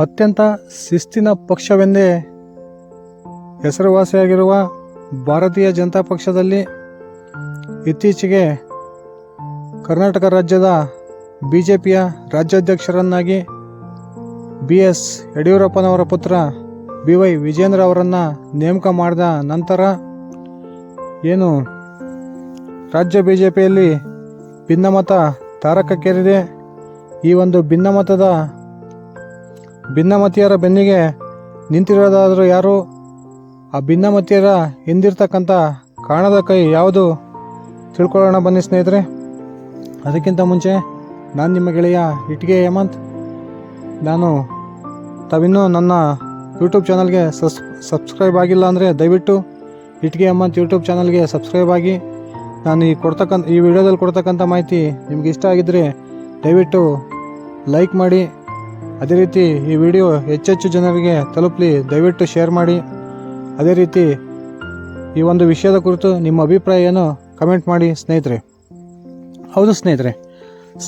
ಅತ್ಯಂತ ಶಿಸ್ತಿನ ಪಕ್ಷವೆಂದೇ ಹೆಸರುವಾಸಿಯಾಗಿರುವ ಭಾರತೀಯ ಜನತಾ ಪಕ್ಷದಲ್ಲಿ ಇತ್ತೀಚೆಗೆ ಕರ್ನಾಟಕ ರಾಜ್ಯದ ಬಿ ಜೆ ಪಿಯ ರಾಜ್ಯಾಧ್ಯಕ್ಷರನ್ನಾಗಿ ಬಿ ಎಸ್ ಯಡಿಯೂರಪ್ಪನವರ ಪುತ್ರ ಬಿ ವೈ ವಿಜೇಂದ್ರ ಅವರನ್ನು ನೇಮಕ ಮಾಡಿದ ನಂತರ ಏನು ರಾಜ್ಯ ಬಿ ಜೆ ಪಿಯಲ್ಲಿ ಭಿನ್ನಮತ ತಾರಕಕ್ಕೇರಿದೆ. ಈ ಒಂದು ಭಿನ್ನಮತದ ಭಿನ್ನಮತೀಯರ ಬೆನ್ನಿಗೆ ನಿಂತಿರೋದಾದರೂ ಯಾರು? ಆ ಭಿನ್ನಮತೀಯರ ಹಿಂದಿರ್ತಕ್ಕಂಥ ಕಾಣದ ಕೈ ಯಾವುದು? ತಿಳ್ಕೊಳ್ಳೋಣ ಬನ್ನಿ ಸ್ನೇಹಿತರೆ. ಅದಕ್ಕಿಂತ ಮುಂಚೆ ನಾನು ನಿಮ್ಮ ಗೆಳೆಯ ಇಟ್ಗೆ ಹೇಮಂತ್. ನಾನು ತಾವಿನ್ನೂ ನನ್ನ ಯೂಟ್ಯೂಬ್ ಚಾನಲ್ಗೆ ಸಸ್, ಸಬ್ಸ್ಕ್ರೈಬ್ ಆಗಿಲ್ಲ ಅಂದರೆ ದಯವಿಟ್ಟು ಇಟ್ಗೆ ಹೇಮಂತ್ ಯೂಟ್ಯೂಬ್ ಚಾನಲ್ಗೆ ಸಬ್ಸ್ಕ್ರೈಬ್ ಆಗಿ. ನಾನು ಈ ಕೊಡ್ತಕ್ಕಂಥ, ಈ ವಿಡಿಯೋದಲ್ಲಿ ಕೊಡ್ತಕ್ಕಂಥ ಮಾಹಿತಿ ನಿಮ್ಗೆ ಇಷ್ಟ ಆಗಿದ್ದರೆ ದಯವಿಟ್ಟು ಲೈಕ್ ಮಾಡಿ ಅದೇ ರೀತಿ ಈ ವಿಡಿಯೋ ಹೆಚ್ಚೆಚ್ಚು ಜನರಿಗೆ ತಲುಪಲಿ, ದಯವಿಟ್ಟು ಶೇರ್ ಮಾಡಿ. ಅದೇ ರೀತಿ ಈ ಒಂದು ವಿಷಯದ ಕುರಿತು ನಿಮ್ಮ ಅಭಿಪ್ರಾಯವನ್ನು ಕಮೆಂಟ್ ಮಾಡಿ, ಸ್ನೇಹಿತರೆ. ಹೌದು ಸ್ನೇಹಿತರೆ,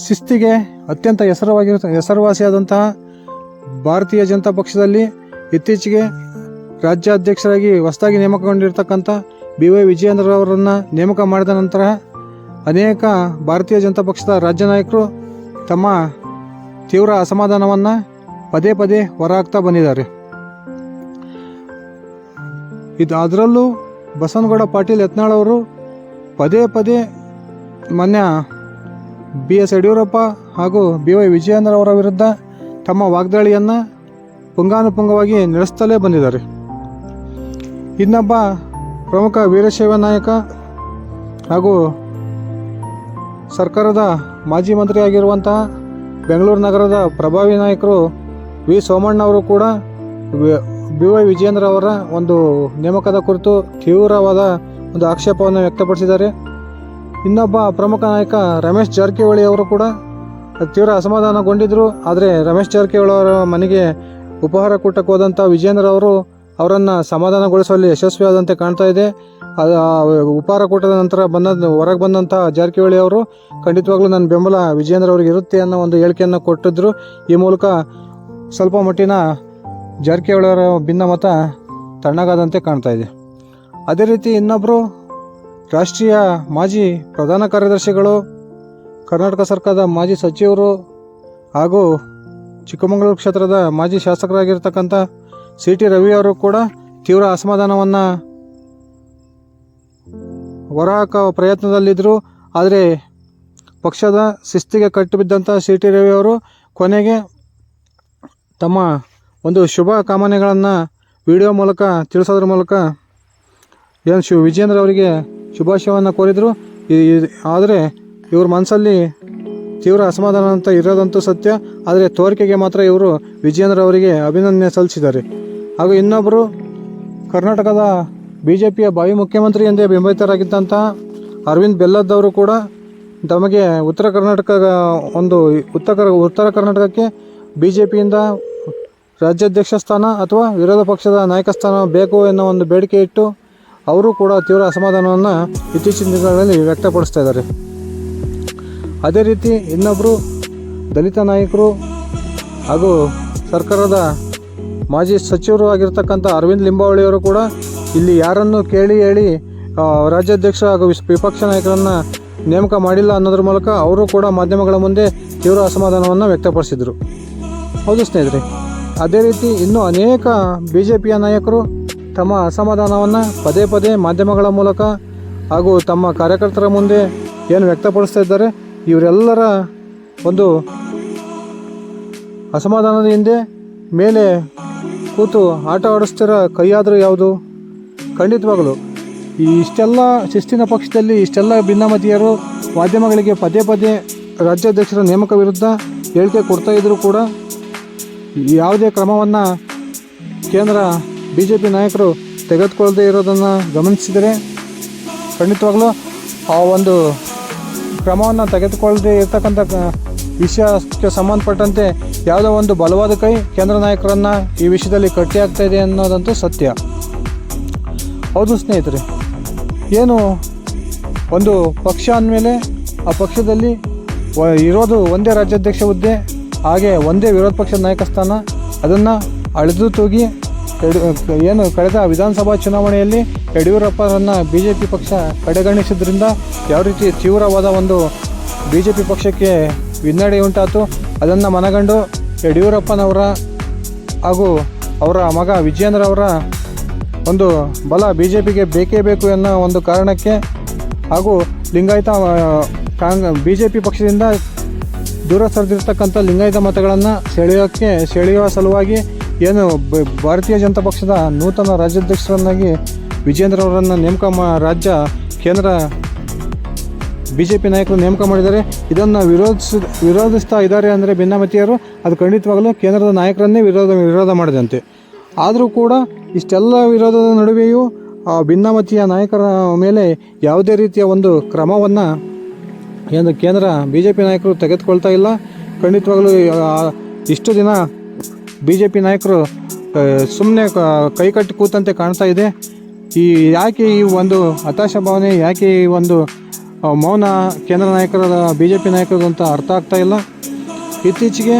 ಶಿಸ್ತಿಗೆ ಅತ್ಯಂತ ಹೆಸರವಾಗಿರ, ಹೆಸರುವಾಸಿಯಾದಂತಹ ಭಾರತೀಯ ಜನತಾ ಪಕ್ಷದಲ್ಲಿ ಇತ್ತೀಚೆಗೆ ರಾಜ್ಯಾಧ್ಯಕ್ಷರಾಗಿ ಹೊಸದಾಗಿ ನೇಮಕಗೊಂಡಿರ್ತಕ್ಕಂಥ ಬಿ ವೈ ವಿಜಯೇಂದ್ರ ಅವರನ್ನು ನೇಮಕ ಮಾಡಿದ ನಂತರ ಅನೇಕ ಭಾರತೀಯ ಜನತಾ ಪಕ್ಷದ ರಾಜ್ಯ ನಾಯಕರು ತಮ್ಮ ತೀವ್ರ ಅಸಮಾಧಾನವನ್ನು ಪದೇ ಪದೇ ಹೊರಹಾಕ್ತಾ ಬಂದಿದ್ದಾರೆ. ಇದು ಅದರಲ್ಲೂ ಬಸವನಗೌಡ ಪಾಟೀಲ್ ಯತ್ನಾಳ್ ಅವರು ಪದೇ ಪದೇ ಮೊನ್ನೆ ಬಿ ಎಸ್ ಯಡಿಯೂರಪ್ಪ ಹಾಗೂ ಬಿ ವೈ ವಿಜಯೇಂದ್ರ ಅವರ ವಿರುದ್ಧ ತಮ್ಮ ವಾಗ್ದಾಳಿಯನ್ನು ಪುಂಗಾನುಪುಂಗವಾಗಿ ನಡೆಸ್ತಲೇ ಬಂದಿದ್ದಾರೆ. ಇನ್ನೊಬ್ಬ ಪ್ರಮುಖ ವೀರಶೈವ ನಾಯಕ ಹಾಗೂ ಸರ್ಕಾರದ ಮಾಜಿ ಮಂತ್ರಿಯಾಗಿರುವಂತಹ ಬೆಂಗಳೂರು ನಗರದ ಪ್ರಭಾವಿ ನಾಯಕರು ವಿ. ಸೋಮಣ್ಣವರು ಕೂಡ ಬಿ. ವೈ. ವಿಜೇಂದ್ರ ಅವರ ಒಂದು ನೇಮಕದ ಕುರಿತು ತೀವ್ರವಾದ ಒಂದು ಆಕ್ಷೇಪವನ್ನು ವ್ಯಕ್ತಪಡಿಸಿದ್ದಾರೆ. ಇನ್ನೊಬ್ಬ ಪ್ರಮುಖ ನಾಯಕ ರಮೇಶ್ ಜಾರಕಿಹೊಳಿ ಅವರು ಕೂಡ ತೀವ್ರ ಅಸಮಾಧಾನಗೊಂಡಿದ್ದರು ಆದರೆ ರಮೇಶ್ ಜಾರಕಿಹೊಳಿ ಅವರ ಮನೆಗೆ ಉಪಹಾರ ಕೂಟಕ್ಕೆ ಹೋದಂಥ ವಿಜೇಂದ್ರ ಅವರು ಅವರನ್ನು ಸಮಾಧಾನಗೊಳಿಸುವಲ್ಲಿ ಯಶಸ್ವಿಯಾದಂತೆ ಕಾಣ್ತಾ ಇದೆ. ಅದು ಉಪಹಾರ ಕೂಟದ ನಂತರ ಬಂದ, ಹೊರಗೆ ಬಂದಂಥ ಜಾರಕಿಹೊಳಿ ಅವರು ಖಂಡಿತವಾಗ್ಲೂ ನನ್ನ ಬೆಂಬಲ ವಿಜೇಂದ್ರ ಅವರಿಗೆ ಇರುತ್ತೆ ಅನ್ನೋ ಒಂದು ಹೇಳಿಕೆಯನ್ನು ಕೊಟ್ಟಿದ್ದರು ಈ ಮೂಲಕ ಸ್ವಲ್ಪ ಮಟ್ಟಿನ ಜಾರಕಿಹೊಳಿಯವರ ಭಿನ್ನಮತ ತಣ್ಣಗಾದಂತೆ ಕಾಣ್ತಾ ಇದೆ. ಅದೇ ರೀತಿ ಇನ್ನೊಬ್ಬರು ರಾಷ್ಟ್ರೀಯ ಮಾಜಿ ಪ್ರಧಾನ ಕಾರ್ಯದರ್ಶಿಗಳು, ಕರ್ನಾಟಕ ಸರ್ಕಾರದ ಮಾಜಿ ಸಚಿವರು ಹಾಗೂ ಚಿಕ್ಕಮಗಳೂರು ಕ್ಷೇತ್ರದ ಮಾಜಿ ಶಾಸಕರಾಗಿರ್ತಕ್ಕಂಥ ಸಿ ಟಿ ರವಿ ಅವರು ಕೂಡ ತೀವ್ರ ಅಸಮಾಧಾನವನ್ನು ಹೊರಹಾಕೋ ಪ್ರಯತ್ನದಲ್ಲಿದ್ದರು. ಆದರೆ ಪಕ್ಷದ ಶಿಸ್ತಿಗೆ ಕಟ್ಟಿಬಿದ್ದಂಥ ಸಿ. ಟಿ. ರವಿ ಅವರು ಕೊನೆಗೆ ತಮ್ಮ ಒಂದು ಶುಭ ಕಾಮನೆಗಳನ್ನು ವಿಡಿಯೋ ಮೂಲಕ, ತಿಳಿಸೋದ್ರ ಮೂಲಕ ಏನು ಶಿವ ವಿಜೇಂದ್ರ ಅವರಿಗೆ ಶುಭಾಶಯವನ್ನು ಕೋರಿದರು. ಆದರೆ ಇವ್ರ ಮನಸ್ಸಲ್ಲಿ ತೀವ್ರ ಅಸಮಾಧಾನ ಅಂತ ಇರೋದಂತೂ ಸತ್ಯ. ಆದರೆ ತೋರಿಕೆಗೆ ಮಾತ್ರ ಇವರು ವಿಜೇಂದ್ರ ಅವರಿಗೆ ಅಭಿನಂದನೆ ಸಲ್ಲಿಸಿದ್ದಾರೆ. ಹಾಗೂ ಇನ್ನೊಬ್ಬರು ಕರ್ನಾಟಕದ ಬಿ ಜೆ ಪಿಯ ಭಾವಿ ಮುಖ್ಯಮಂತ್ರಿ ಎಂದೇ ಬೆಂಬಲಿತರಾಗಿದ್ದಂಥ ಅರವಿಂದ್ ಬೆಲ್ಲದ್ದವರು ಕೂಡ ತಮಗೆ ಉತ್ತರ ಕರ್ನಾಟಕ, ಒಂದು ಉತ್ತರ ಉತ್ತರ ಕರ್ನಾಟಕಕ್ಕೆ ಬಿ ಜೆ ಪಿಯಿಂದ ರಾಜ್ಯಾಧ್ಯಕ್ಷ ಸ್ಥಾನ ಅಥವಾ ವಿರೋಧ ಪಕ್ಷದ ನಾಯಕ ಸ್ಥಾನ ಬೇಕು ಎನ್ನೋ ಒಂದು ಬೇಡಿಕೆ ಇಟ್ಟು ಅವರು ಕೂಡ ತೀವ್ರ ಅಸಮಾಧಾನವನ್ನು ಇತ್ತೀಚಿನ ದಿನಗಳಲ್ಲಿ ವ್ಯಕ್ತಪಡಿಸ್ತಾ ಇದ್ದಾರೆ. ಅದೇ ರೀತಿ ಇನ್ನೊಬ್ಬರು ದಲಿತ ನಾಯಕರು ಹಾಗೂ ಸರ್ಕಾರದ ಮಾಜಿ ಸಚಿವರು ಆಗಿರ್ತಕ್ಕಂಥ ಅರವಿಂದ್ ಲಿಂಬಾವಳಿಯವರು ಕೂಡ ಇಲ್ಲಿ ಯಾರನ್ನು ಕೇಳಿ ಹೇಳಿ ರಾಜ್ಯಾಧ್ಯಕ್ಷ ಹಾಗೂ ವಿಪಕ್ಷ ನಾಯಕರನ್ನು ನೇಮಕ ಮಾಡಿಲ್ಲ ಅನ್ನೋದ್ರ ಮೂಲಕ ಅವರು ಕೂಡ ಮಾಧ್ಯಮಗಳ ಮುಂದೆ ತೀವ್ರ ಅಸಮಾಧಾನವನ್ನು ವ್ಯಕ್ತಪಡಿಸಿದರು. ಹೌದು ಸ್ನೇಹಿತರೆ, ಅದೇ ರೀತಿ ಇನ್ನೂ ಅನೇಕ ಬಿ ಜೆ ಪಿಯ ನಾಯಕರು ತಮ್ಮ ಅಸಮಾಧಾನವನ್ನು ಪದೇ ಪದೇ ಮಾಧ್ಯಮಗಳ ಮೂಲಕ ಹಾಗೂ ತಮ್ಮ ಕಾರ್ಯಕರ್ತರ ಮುಂದೆ ಏನು ವ್ಯಕ್ತಪಡಿಸ್ತಾ ಇದ್ದಾರೆ, ಇವರೆಲ್ಲರ ಒಂದು ಅಸಮಾಧಾನದ ಹಿಂದೆ ಮೇಲೆ ಕೂತು ಆಟ ಆಡಿಸ್ತಿರೋ ಕೈಯಾದರೂ ಯಾವುದು? ಖಂಡಿತವಾಗಲು. ಈ ಇಷ್ಟೆಲ್ಲ ಶಿಸ್ತಿನ ಪಕ್ಷದಲ್ಲಿ ಇಷ್ಟೆಲ್ಲ ಭಿನ್ನಮತೀಯರು ಮಾಧ್ಯಮಗಳಿಗೆ ಪದೇ ಪದೇ ರಾಜ್ಯಾಧ್ಯಕ್ಷರ ನೇಮಕ ವಿರುದ್ಧ ಹೇಳಿಕೆ ಕೊಡ್ತಾ ಇದ್ದರೂ ಕೂಡ ಯಾವುದೇ ಕ್ರಮವನ್ನು ಕೇಂದ್ರ ಬಿ ಜೆ ಪಿ ನಾಯಕರು ತೆಗೆದುಕೊಳ್ಳದೆ ಇರೋದನ್ನು ಗಮನಿಸಿದರೆ ಖಂಡಿತವಾಗಲೂ ಆ ಒಂದು ಕ್ರಮವನ್ನು ತೆಗೆದುಕೊಳ್ಳದೆ ಇರತಕ್ಕಂಥ ವಿಷಯಕ್ಕೆ ಸಂಬಂಧಪಟ್ಟಂತೆ ಯಾವುದೋ ಒಂದು ಬಲವಾದ ಕೈ ಕೇಂದ್ರ ನಾಯಕರನ್ನು ಈ ವಿಷಯದಲ್ಲಿ ಕಟ್ಟಿಯಾಗ್ತಾ ಇದೆ ಅನ್ನೋದಂತೂ ಸತ್ಯ. ಹೌದು ಸ್ನೇಹಿತರೆ, ಏನು ಒಂದು ಪಕ್ಷ ಅಂದಮೇಲೆ ಆ ಪಕ್ಷದಲ್ಲಿ ಇರೋದು ಒಂದೇ ರಾಜ್ಯಾಧ್ಯಕ್ಷ ಹುದ್ದೆ, ಹಾಗೆ ಒಂದೇ ವಿರೋಧ ಪಕ್ಷದ ನಾಯಕ ಸ್ಥಾನ, ಅದನ್ನು ಅಳೆದು ತೂಗಿ ಏನು ಕಳೆದ ವಿಧಾನಸಭಾ ಚುನಾವಣೆಯಲ್ಲಿ ಯಡಿಯೂರಪ್ಪರನ್ನು ಬಿ ಜೆ ಪಿ ಪಕ್ಷ ಕಡೆಗಣಿಸಿದ್ರಿಂದ ಯಾವ ರೀತಿ ತೀವ್ರವಾದ ಒಂದು ಬಿ ಜೆ ಪಿ ಪಕ್ಷಕ್ಕೆ ಹಿನ್ನಡೆ ಉಂಟಾಯಿತು ಅದನ್ನು ಮನಗಂಡು ಯಡಿಯೂರಪ್ಪನವರ ಹಾಗೂ ಅವರ ಮಗ ವಿಜಯೇಂದ್ರ ಅವರ ಒಂದು ಬಲ ಬಿ ಜೆ ಪಿಗೆ ಬೇಕೇ ಬೇಕು ಎನ್ನೋ ಒಂದು ಕಾರಣಕ್ಕೆ ಹಾಗೂ ಲಿಂಗಾಯತ ಕಾಂಗ್ ಬಿ ಜೆ ಪಿ ಪಕ್ಷದಿಂದ ದೂರ ಸರಿದಿರ್ತಕ್ಕಂಥ ಲಿಂಗಾಯತ ಮತಗಳನ್ನು ಸೆಳೆಯೋಕ್ಕೆ, ಸೆಳೆಯುವ ಸಲುವಾಗಿ ಏನು ಭಾರತೀಯ ಜನತಾ ಪಕ್ಷದ ನೂತನ ರಾಜ್ಯಾಧ್ಯಕ್ಷರನ್ನಾಗಿ ವಿಜೇಂದ್ರ ಅವರನ್ನು ನೇಮಕ ಮಾ, ರಾಜ್ಯ ಕೇಂದ್ರ ಬಿ ಜೆ ಪಿ ನಾಯಕರು ನೇಮಕ ಮಾಡಿದ್ದಾರೆ. ಇದನ್ನು ವಿರೋಧಿಸ, ವಿರೋಧಿಸ್ತಾ ಇದ್ದಾರೆ ಅಂದರೆ ಭಿನ್ನಮತೀಯರು ಅದು ಖಂಡಿತವಾಗಲೂ ಕೇಂದ್ರದ ನಾಯಕರನ್ನೇ ವಿರೋಧ ವಿರೋಧ ಮಾಡಿದಂತೆ. ಆದರೂ ಕೂಡ ಇಷ್ಟೆಲ್ಲ ವಿರೋಧದ ನಡುವೆಯೂ ಆ ಭಿನ್ನಮತೀಯ ನಾಯಕರ ಮೇಲೆ ಯಾವುದೇ ರೀತಿಯ ಒಂದು ಕ್ರಮವನ್ನು ಏನು ಕೇಂದ್ರ ಬಿ ಜೆ ಪಿ ನಾಯಕರು ತೆಗೆದುಕೊಳ್ತಾ ಇಲ್ಲ. ಖಂಡಿತವಾಗಲೂ ಇಷ್ಟು ದಿನ ಬಿ ಜೆ ಪಿ ನಾಯಕರು ಸುಮ್ಮನೆ ಕೈಕಟ್ಟಿ ಕೂತಂತೆ ಕಾಣ್ತಾ ಇದೆ. ಈ, ಯಾಕೆ ಈ ಒಂದು ಹತಾಶ ಭಾವನೆ, ಯಾಕೆ ಈ ಒಂದು ಮೌನ ಕೇಂದ್ರ ನಾಯಕರ ಬಿ ಜೆ ಪಿ ನಾಯಕರದು ಅಂತ ಅರ್ಥ ಆಗ್ತಾ ಇಲ್ಲ. ಇತ್ತೀಚೆಗೆ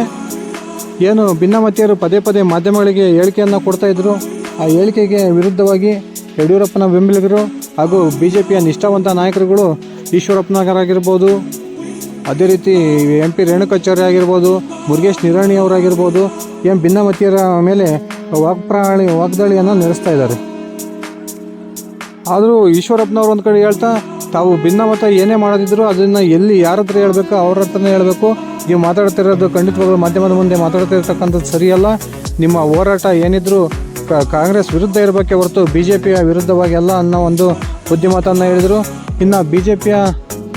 ಏನು ಭಿನ್ನಮತೀಯರು ಪದೇ ಪದೇ ಮಾಧ್ಯಮಗಳಿಗೆ ಹೇಳಿಕೆಯನ್ನು ಕೊಡ್ತಾ ಇದ್ದರು ಆ ಹೇಳಿಕೆಗೆ ವಿರುದ್ಧವಾಗಿ ಯಡಿಯೂರಪ್ಪನ ಬೆಂಬಲಿಗರು ಹಾಗೂ ಬಿ ಜೆ ಪಿಯ ನಿಷ್ಠಾವಂತ ನಾಯಕರುಗಳು ಈಶ್ವರಪ್ಪನಗರಾಗಿರ್ಬೋದು ಅದೇ ರೀತಿ ಎಂ ಪಿ ರೇಣುಕಾಚಾರ್ಯ ಆಗಿರ್ಬೋದು ಮುರುಗೇಶ್ ನಿರಾಣಿ ಅವರಾಗಿರ್ಬೋದು ಏನು ಭಿನ್ನಮತೀಯರ ಮೇಲೆ ವಾಗ್ಪ್ರಾಣಿ, ವಾಗ್ದಾಳಿಯನ್ನು ನಡೆಸ್ತಾ ಇದ್ದಾರೆ. ಆದರೂ ಈಶ್ವರಪ್ಪನವರು ಒಂದು ಕಡೆ ಹೇಳ್ತಾ, ತಾವು ಭಿನ್ನಮತ ಏನೇ ಮಾಡೋದಿದ್ರು ಅದನ್ನು ಎಲ್ಲಿ ಯಾರ ಹತ್ರ ಹೇಳಬೇಕು, ಅವ್ರ ಹತ್ರನೇ ಹೇಳಬೇಕು ನೀವು ಮಾತಾಡ್ತಿರೋದು ಖಂಡಿತವಾಗ್ಲೂ ಮಾಧ್ಯಮದ ಮುಂದೆ ಮಾತಾಡ್ತಿರ್ತಕ್ಕಂಥದ್ದು ಸರಿಯಲ್ಲ. ನಿಮ್ಮ ಹೋರಾಟ ಏನಿದ್ರು ಕಾಂಗ್ರೆಸ್ ವಿರುದ್ಧ ಇರಬೇಕೆ ಹೊರತು ಬಿ ಜೆ ಪಿಯ ವಿರುದ್ಧವಾಗಿ ಅಲ್ಲ ಅನ್ನೋ ಒಂದು ಬುದ್ಧಿಮಾತನ್ನು ಹೇಳಿದರು. ಇನ್ನು ಬಿ ಜೆ ಪಿಯ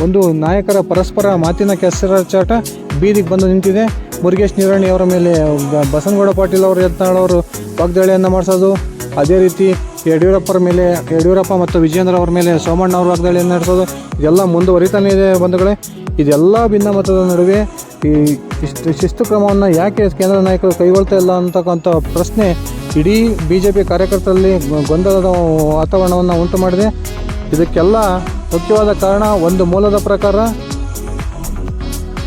ಒಂದು ನಾಯಕರ ಪರಸ್ಪರ ಮಾತಿನ ಕೆಸರಾಚಾಟ ಬೀದಿಗೆ ಬಂದು ನಿಂತಿದೆ. ಮುರುಗೇಶ್ ನಿರಾಣಿ ಅವರ ಮೇಲೆ ಬಸನಗೌಡ ಪಾಟೀಲ್ ಅವರು ಯತ್ನಾಳ್ ಅವರು ವಾಗ್ದಾಳಿಯನ್ನು ಮಾಡಿಸೋದು. ಅದೇ ರೀತಿ ಯಡಿಯೂರಪ್ಪರ ಮೇಲೆ, ಯಡಿಯೂರಪ್ಪ ಮತ್ತು ವಿಜೇಂದ್ರ ಅವರ ಮೇಲೆ ಸೋಮಣ್ಣ ಅವರು ವಾಗ್ದಾಳಿಯನ್ನು ನಡೆಸೋದು. ಇದೆಲ್ಲ ಮುಂದುವರಿತಾನೇ ಇದೆ ಬಂಧುಗಳೇ. ಇದೆಲ್ಲ ಭಿನ್ನಮತದ ನಡುವೆ ಈ ಇಷ್ಟು ಶಿಸ್ತು ಕ್ರಮವನ್ನು ಯಾಕೆ ಕೇಂದ್ರ ನಾಯಕರು ಕೈಗೊಳ್ತಾ ಇಲ್ಲ ಅಂತಕ್ಕಂಥ ಪ್ರಶ್ನೆ ಇಡೀ ಬಿ ಜೆ ಪಿ ಕಾರ್ಯಕರ್ತರಲ್ಲಿ ಗೊಂದಲದ ವಾತಾವರಣವನ್ನು ಉಂಟು ಮಾಡಿದೆ. ಇದಕ್ಕೆಲ್ಲ ಮುಖ್ಯವಾದ ಕಾರಣ ಒಂದು ಮೂಲದ ಪ್ರಕಾರ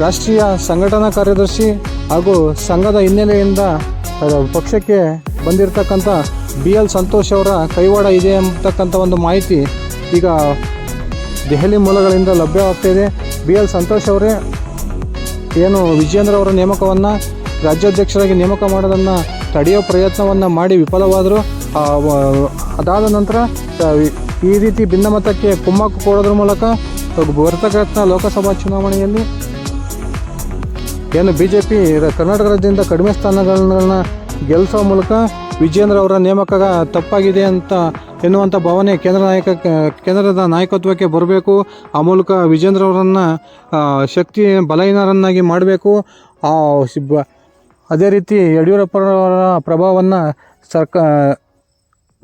ರಾಷ್ಟ್ರೀಯ ಸಂಘಟನಾ ಕಾರ್ಯದರ್ಶಿ ಹಾಗೂ ಸಂಘದ ಹಿನ್ನೆಲೆಯಿಂದ ಪಕ್ಷಕ್ಕೆ ಬಂದಿರತಕ್ಕಂಥ ಬಿ ಎಲ್ ಸಂತೋಷ್ ಅವರ ಕೈವಾಡ ಇದೆ ಎಂಬತಕ್ಕಂಥ ಒಂದು ಮಾಹಿತಿ ಈಗ ದೆಹಲಿ ಮೂಲಗಳಿಂದ ಲಭ್ಯವಾಗ್ತಾಯಿದೆ ಬಿ ಎಲ್ ಸಂತೋಷ್ ಅವರೇ ಏನು ವಿಜೇಂದ್ರ ಅವರ ನೇಮಕವನ್ನು ರಾಜ್ಯಾಧ್ಯಕ್ಷರಾಗಿ ನೇಮಕ ಮಾಡೋದನ್ನು ತಡೆಯೋ ಪ್ರಯತ್ನವನ್ನು ಮಾಡಿ ವಿಫಲವಾದರು ಅದಾದ ನಂತರ ಈ ರೀತಿ ಭಿನ್ನಮತಕ್ಕೆ ಕುಮ್ಮಕ್ಕು ಕೊಡೋದ್ರ ಮೂಲಕ ಬರ್ತಕ್ಕಂಥ ಲೋಕಸಭಾ ಚುನಾವಣೆಯಲ್ಲಿ ಏನು ಬಿ ಜೆ ಪಿ ಕರ್ನಾಟಕ ರಾಜ್ಯದಿಂದ ಕಡಿಮೆ ಸ್ಥಾನಗಳನ್ನ ಗೆಲ್ಲಿಸೋ ಮೂಲಕ ವಿಜೇಂದ್ರ ಅವರ ನೇಮಕ ತಪ್ಪಾಗಿದೆ ಅಂತ ಎನ್ನುವಂಥ ಭಾವನೆ ಕೇಂದ್ರ ನಾಯಕ, ಕೇಂದ್ರದ ನಾಯಕತ್ವಕ್ಕೆ ಬರಬೇಕು. ಆ ಮೂಲಕ ವಿಜೇಂದ್ರ ಅವರನ್ನು ಶಕ್ತಿ ಬಲಹೀನರನ್ನಾಗಿ ಮಾಡಬೇಕು. ಅದೇ ರೀತಿ ಯಡಿಯೂರಪ್ಪರವರ ಪ್ರಭಾವವನ್ನು ಸರ್ಕ,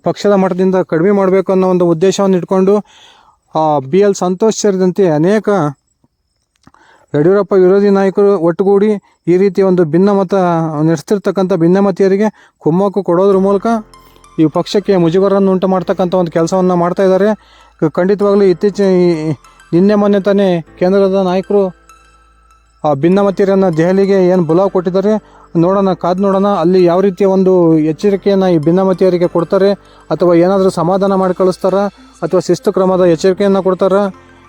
ಪಕ್ಷದ ಮಟ್ಟದಿಂದ ಕಡಿಮೆ ಮಾಡಬೇಕು ಅನ್ನೋ ಒಂದು ಉದ್ದೇಶವನ್ನು ಇಟ್ಕೊಂಡು ಬಿ ಎಲ್ ಸಂತೋಷ್ ಸೇರಿದಂತೆ ಅನೇಕ ಯಡಿಯೂರಪ್ಪ ವಿರೋಧಿ ನಾಯಕರು ಒಟ್ಟುಗೂಡಿ ಈ ರೀತಿಯ ಒಂದು ಭಿನ್ನಮತ ನಡೆಸ್ತಿರ್ತಕ್ಕಂಥ ಭಿನ್ನಮತೀಯರಿಗೆ ಕುಮ್ಮಕ್ಕು ಕೊಡೋದ್ರ ಮೂಲಕ ಈ ಪಕ್ಷಕ್ಕೆ ಮುಜುಗರನ್ನು ಉಂಟು ಮಾಡ್ತಕ್ಕಂಥ ಒಂದು ಕೆಲಸವನ್ನು ಮಾಡ್ತಾ ಇದ್ದಾರೆ. ಖಂಡಿತವಾಗ್ಲೂ ಇತ್ತೀಚಿನ ನಿನ್ನೆ ಮೊನ್ನೆ ತಾನೇ ಕೇಂದ್ರದ ನಾಯಕರು ಆ ಭಿನ್ನಮತೀಯರನ್ನು ದೆಹಲಿಗೆ ಏನು ಬುಲಾವ್ ಕೊಟ್ಟಿದ್ದಾರೆ ನೋಡೋಣ, ಕಾದು ನೋಡೋಣ, ಅಲ್ಲಿ ಯಾವ ರೀತಿಯ ಒಂದು ಎಚ್ಚರಿಕೆಯನ್ನು ಈ ಭಿನ್ನಮತೀಯರಿಗೆ ಕೊಡ್ತಾರೆ ಅಥವಾ ಏನಾದರೂ ಸಮಾಧಾನ ಮಾಡಿ ಕಳಿಸ್ತಾರಾ ಅಥವಾ ಶಿಸ್ತು ಕ್ರಮದ ಎಚ್ಚರಿಕೆಯನ್ನು ಕೊಡ್ತಾರಾ?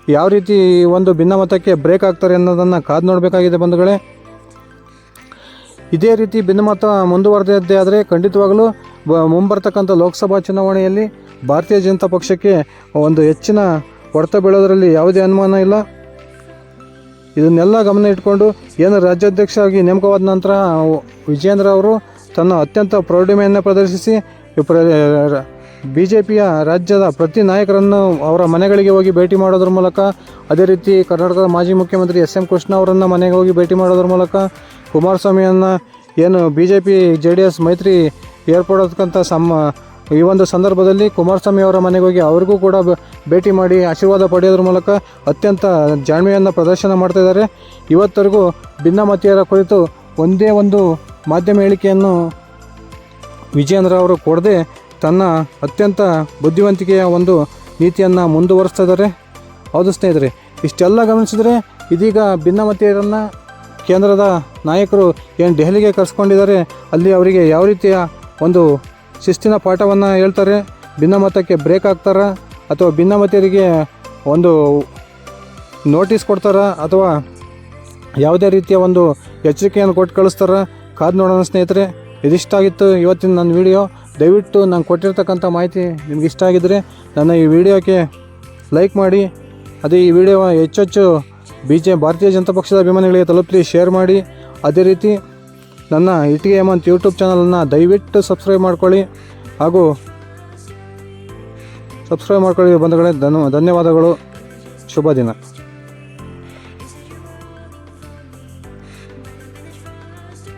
ಯಾವ ರೀತಿ ಒಂದು ಭಿನ್ನಮತಕ್ಕೆ ಬ್ರೇಕ್ ಆಗ್ತಾರೆ ಅನ್ನೋದನ್ನು ಕಾದು ನೋಡಬೇಕಾಗಿದೆ ಬಂಧುಗಳೇ. ಇದೇ ರೀತಿ ಭಿನ್ನಮತ ಮುಂದುವರೆದಿದ್ದೇ ಆದರೆ ಖಂಡಿತವಾಗಲೂ ಬ ಮುಂಬರ್ತಕ್ಕಂಥ ಲೋಕಸಭಾ ಚುನಾವಣೆಯಲ್ಲಿ ಭಾರತೀಯ ಜನತಾ ಪಕ್ಷಕ್ಕೆ ಒಂದು ಹೆಚ್ಚಿನ ಹೊಡೆತ ಬೀಳೋದರಲ್ಲಿ ಯಾವುದೇ ಅನುಮಾನ ಇಲ್ಲ. ಇದನ್ನೆಲ್ಲ ಗಮನ ಇಟ್ಕೊಂಡು ಏನು ರಾಜ್ಯಾಧ್ಯಕ್ಷರಾಗಿ ನೇಮಕವಾದ ನಂತರ ವಿಜೇಂದ್ರ ಅವರು ತನ್ನ ಅತ್ಯಂತ ಪ್ರೌಢಿಮೆಯನ್ನು ಪ್ರದರ್ಶಿಸಿ ಬಿ ಜೆ ಪಿಯ ರಾಜ್ಯದ ಪ್ರತಿ ನಾಯಕರನ್ನು ಅವರ ಮನೆಗಳಿಗೆ ಹೋಗಿ ಭೇಟಿ ಮಾಡೋದ್ರ ಮೂಲಕ, ಅದೇ ರೀತಿ ಕರ್ನಾಟಕದ ಮಾಜಿ ಮುಖ್ಯಮಂತ್ರಿ ಎಸ್ ಎಂ ಕೃಷ್ಣ ಅವರನ್ನು ಮನೆಗೆ ಹೋಗಿ ಭೇಟಿ ಮಾಡೋದ್ರ ಮೂಲಕ, ಕುಮಾರಸ್ವಾಮಿಯನ್ನು ಏನು B J P J D S ಮೈತ್ರಿ ಏರ್ಪಡೋದಕ್ಕಂಥ ಸಮ, ಈ ಒಂದು ಸಂದರ್ಭದಲ್ಲಿ ಕುಮಾರಸ್ವಾಮಿ ಅವರ ಮನೆಗೆ ಹೋಗಿ ಅವ್ರಿಗೂ ಕೂಡ ಭೇಟಿ ಮಾಡಿ ಆಶೀರ್ವಾದ ಪಡೆಯೋದ್ರ ಮೂಲಕ ಅತ್ಯಂತ ಜಾಣ್ಮೆಯನ್ನು ಪ್ರದರ್ಶನ ಮಾಡ್ತಾ ಇದ್ದಾರೆ. ಇವತ್ತರೆಗೂ ಭಿನ್ನಮತೀಯರ ಕುರಿತು ಒಂದೇ ಒಂದು ಮಾಧ್ಯಮ ಹೇಳಿಕೆಯನ್ನು ವಿಜಯೇಂದ್ರ ಅವರು ಕೊಡದೆ ತನ್ನ ಅತ್ಯಂತ ಬುದ್ಧಿವಂತಿಕೆಯ ಒಂದು ನೀತಿಯನ್ನು ಮುಂದುವರಿಸ್ತಾ ಇದ್ದಾರೆ ಹೌದು ಸ್ನೇಹಿತರೆ, ಇಷ್ಟೆಲ್ಲ ಗಮನಿಸಿದರೆ ಇದೀಗ ಭಿನ್ನಮತೀಯರನ್ನು ಕೇಂದ್ರದ ನಾಯಕರು ಏನು ದೆಹಲಿಗೆ ಕರೆಸ್ಕೊಂಡಿದ್ದಾರೆ, ಅಲ್ಲಿ ಅವರಿಗೆ ಯಾವ ರೀತಿಯ ಒಂದು ಶಿಸ್ತಿನ ಪಾಠವನ್ನು ಹೇಳ್ತಾರೆ, ಭಿನ್ನಮತಕ್ಕೆ ಬ್ರೇಕ್ ಹಾಕ್ತಾರಾ, ಅಥವಾ ಭಿನ್ನಮತೀಯರಿಗೆ ಒಂದು ನೋಟಿಸ್ ಕೊಡ್ತಾರಾ, ಅಥವಾ ಯಾವುದೇ ರೀತಿಯ ಒಂದು ಎಚ್ಚರಿಕೆಯನ್ನು ಕೊಟ್ಟು ಕಳಿಸ್ತಾರ, ಕಾದು ನೋಡೋಣ ಸ್ನೇಹಿತರೆ. ಇದಿಷ್ಟಾಗಿತ್ತು ಇವತ್ತಿನ ನನ್ನ ವಿಡಿಯೋ ದಯವಿಟ್ಟು ನಾನು ಕೊಟ್ಟಿರ್ತಕ್ಕಂಥ ಮಾಹಿತಿ ನಿಮ್ಗೆ ಇಷ್ಟ ಆಗಿದ್ದರೆ ನನ್ನ ಈ ವಿಡಿಯೋಕ್ಕೆ ಲೈಕ್ ಮಾಡಿ, ಅದೇ ಈ ವಿಡಿಯೋ ಹೆಚ್ಚೆಚ್ಚು ಬಿ ಜೆ ಭಾರತೀಯ ಜನತಾ ಪಕ್ಷದ ಅಭಿಮಾನಿಗಳಿಗೆ ತಲುಪಲಿ, ಶೇರ್ ಮಾಡಿ. ಅದೇ ರೀತಿ ನನ್ನ ಇಟಿಗೆ ಹೇಮಂತ್ ಯೂಟ್ಯೂಬ್ ಚಾನಲನ್ನು ದಯವಿಟ್ಟು ಸಬ್ಸ್ಕ್ರೈಬ್ ಮಾಡ್ಕೊಳ್ಳಿ ಹಾಗೂ ಸಬ್ಸ್ಕ್ರೈಬ್ ಮಾಡ್ಕೊಳ್ಳಿ ಬಂಧುಗಳೇ ಧನ್ಯ ಧನ್ಯವಾದಗಳು, ಶುಭ ದಿನ.